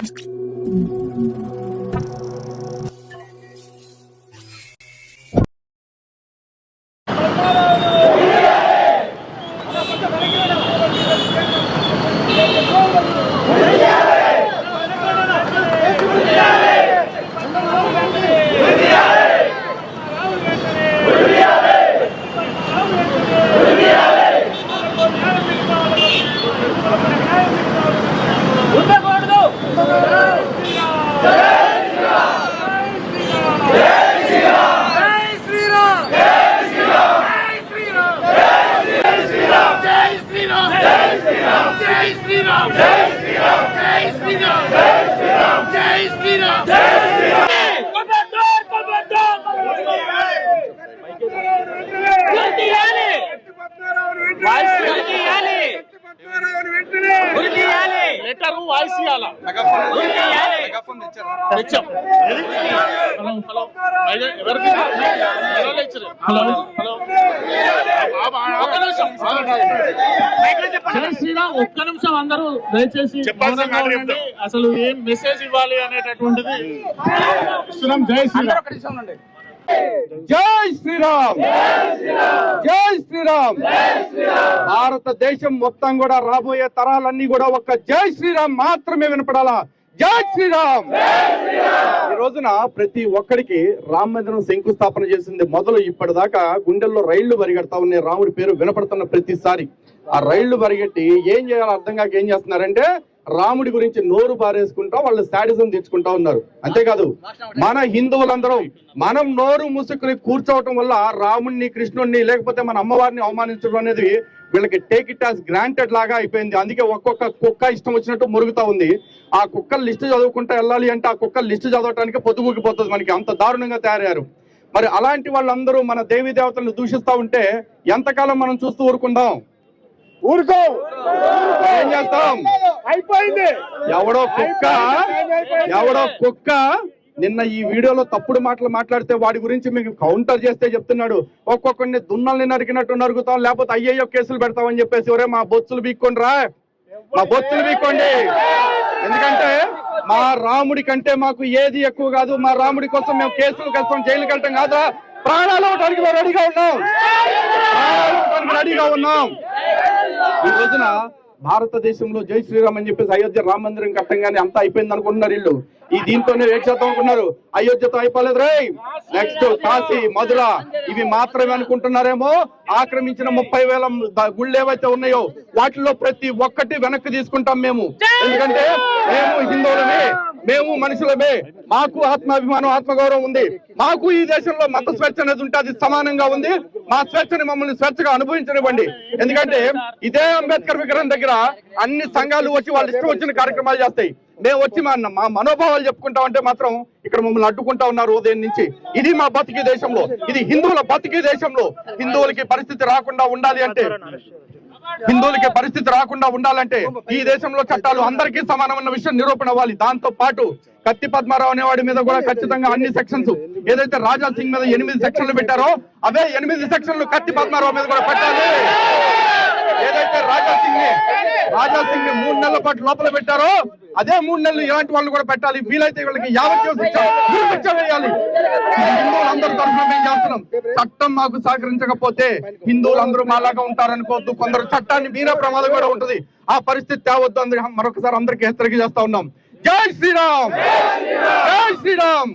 ¡Viva! Letter ఒక్క నిమిషం. అందరూ దయచేసి అసలు ఏం మెసేజ్ ఇవ్వాలి అనేటటువంటిది ఇస్తున్నాం జై శ్రీరామ్ జై శ్రీరామ్. జై శ్రీరామ్. భారతదేశం మొత్తం కూడా రాబోయే తరాలన్నీ కూడా ఒక్క జై శ్రీరామ్ మాత్రమే వినపడాలా? జై శ్రీరామ్. ఈ రోజున ప్రతి ఒక్కడికి రామ మందిరం శంకుస్థాపన చేసింది మొదలు ఇప్పటిదాకా గుండెల్లో రైళ్ళు పరిగెడతా ఉన్నాయి. రాముడి పేరు వినపడుతున్న ప్రతిసారి. ఆ రైళ్ళు పరిగెట్టి ఏం చేయాలో అర్థం కాక ఏం చేస్తున్నారంటే రాముడి గురించి నోరు పారేసుకుంటా వాళ్ళు శాడిజం తెచ్చుకుంటా ఉన్నారు. అంతేకాదు మన హిందువులందరం మనం నోరు ముసుకుని కూర్చోవటం వల్ల రాముడిని కృష్ణుడిని లేకపోతే మన అమ్మవారిని అవమానించడం అనేది వీళ్ళకి టేక్ ఇట్ యాజ్ గ్రాంటెడ్ లాగా అయిపోయింది. అందుకే ఒక్కొక్క కుక్క ఇష్టం వచ్చినట్టు మురుగుతా ఉంది. ఆ కుక్క లిస్టు చదువుకుంటా వెళ్ళాలి అంటే ఆ కుక్క లిస్టు చదవటానికి పొద్దుగుకిపోతుంది మనకి. అంత దారుణంగా తయారయ్యారు. మరి అలాంటి వాళ్ళందరూ మన దేవీ దేవతలను దూషిస్తా ఉంటే ఎంతకాలం మనం చూస్తూ ఊరుకుందాం? ఊరుకో. ఏం చేస్తాం? అయిపోయింది. ఎవడో కుక్క ఎవడో కుక్క నిన్న ఈ వీడియోలో తప్పుడు మాటలు మాట్లాడితే వాడి గురించి మీకు కౌంటర్ చేస్తే చెప్తున్నాడు. ఒక్కొక్కడిని దున్నల్ని నరికినట్టు నరుకుతాం లేకపోతే అయ్యయ్యో కేసులు పెడతామని చెప్పేసి ఒరే మా బొత్సులు బీక్కోండి రా. మా బొత్సులు బీక్కోండి ఎందుకంటే మా రాముడి కంటే మాకు ఏది ఎక్కువ కాదు మా రాముడి కోసం మేము కేసులు కష్టం జైలుకి వెళ్ళటం కాదా ప్రాణాలు రెడీగా ఉన్నాం. ప్రాణాలు రెడీగా ఉన్నాం. ఈ రోజున భారతదేశంలో జై శ్రీరామ్ అని చెప్పేసి అయోధ్య రామ మందిరం కట్టంగానే అంతా అయిపోయింది అనుకుంటున్నారు వీళ్ళు. ఈ దీంతోనే వేక్షేద్దాం అనుకున్నారు. అయోధ్యతో అయిపోలేదు రై నెక్స్ట్ కాశీ మధుర ఇవి మాత్రమే అనుకుంటున్నారేమో. ఆక్రమించిన ముప్పై వేల గుళ్ళు ఏవైతే ఉన్నాయో వాటిలో ప్రతి ఒక్కటి వెనక్కి తీసుకుంటాం మేము. ఎందుకంటే మేము హిందువులమే మేము మనుషులమే. మాకు ఆత్మాభిమానం ఆత్మగౌరవం ఉంది. మాకు ఈ దేశంలో మత స్వేచ్ఛ అనేది ఉంటే అది సమానంగా ఉంది. మా స్వేచ్ఛని మమ్మల్ని స్వేచ్ఛగా అనుభవించనివ్వండి. ఎందుకంటే ఇదే అంబేద్కర్ విగ్రహం దగ్గర అన్ని సంఘాలు వచ్చి వాళ్ళ ఇష్టం వచ్చిన కార్యక్రమాలు చేస్తాయి. మేము వచ్చి మా మా మనోభావాలు చెప్పుకుంటాం అంటే మాత్రం ఇక్కడ మమ్మల్ని అడ్డుకుంటా ఉన్నారు ఉదయం నుంచి. ఇది మా బతికి దేశంలో. ఇది హిందువుల బతికి దేశంలో. హిందువులకి పరిస్థితి రాకుండా ఉండాలి అంటే హిందువులకి పరిస్థితి రాకుండా ఉండాలంటే ఈ దేశంలో చట్టాలు అందరికీ సమానమైన విషయం నిరూపణ అవ్వాలి. దాంతో పాటు కత్తి పద్మారావు అనేవాడి మీద కూడా ఖచ్చితంగా అన్ని సెక్షన్స్ ఏదైతే రాజా సింగ్ మీద ఎనిమిది సెక్షన్లు పెట్టారో అవే ఎనిమిది సెక్షన్లు కత్తి పద్మారావు మీద కూడా పెట్టాలి. ఏదైతే రాజా సింగ్ని రాజా సింగ్ని మూడు నెలల పాటు లోపల పెట్టారో అదే మూడు నెలలు ఇలాంటి వాళ్ళు కూడా పెట్టాలి. వీలైతే వీళ్ళకి యావజ్జీవ శిక్ష శిక్ష వేయాలి. హిందువులందరూ తరఫున మేము చేస్తున్నాం. చట్టం మాకు సహకరించకపోతే హిందువులందరూ మాలాగా ఉంటారనుకోవద్దు. కొందరు చట్టాన్ని మీరే ప్రమాదం కూడా ఉంటది. ఆ పరిస్థితి తేవద్దు. అందరి మరొకసారి అందరికీ హెచ్చరిక చేస్తా ఉన్నాం. జై శ్రీరామ్! జై శ్రీరామ్!